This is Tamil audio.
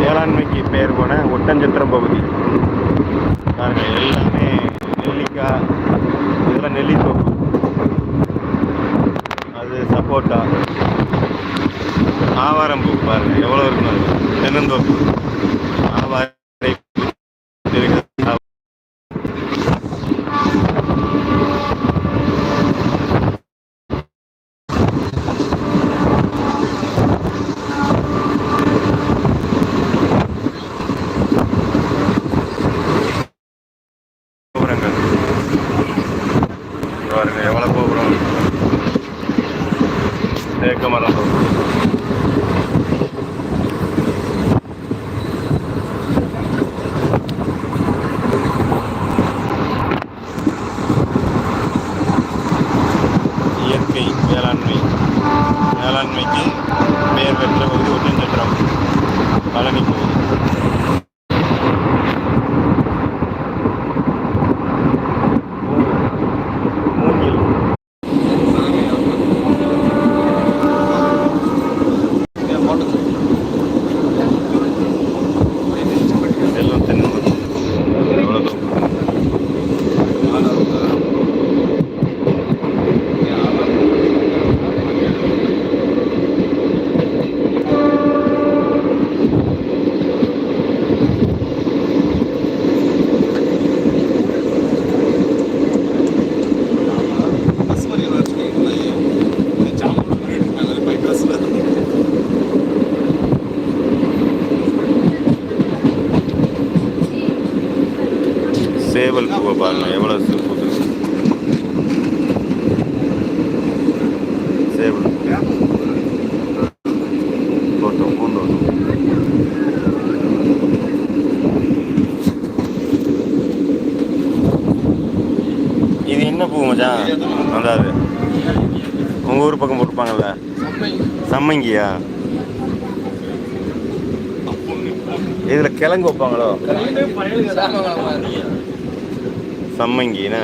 வேளாண்மைக்கு பெயர் போன ஒட்டஞ்சத்திரம் பகுதி. பாருங்க எல்லாமே நெல்லிக்காய் இதெல்லாம் நெல்லித்தோப்பு. அது சப்போட்டா. ஆவாரம்பூ பாருங்க எவ்வளோ இருக்கும் அது தென்னந்தோப்பு. ஆவாரம் இங்க பாருங்க எவ்வளோ கோபுரம்? தேக்க மரம் இயற்கை வேளாண்மை வேளாண்மைக்கு பெயர் பெற்ற பகுதி ஒட்டஞ்சத்திரம் பழனி பகுதி மூங்கில் எல்லாம் தென்னந்தோப்பு எவ்வளோ தோப்பு சேவல் பூவை பாருங்க எவ்வளோ பூத்து சின்ன பூ மச்சான். அதாவது உங்கள் ஊர் பக்கம் போட்டுப்பாங்கல்ல. சம்மங்கியா? இதில் கிழங்கு வைப்பாங்களோ? சம்மங்கினா?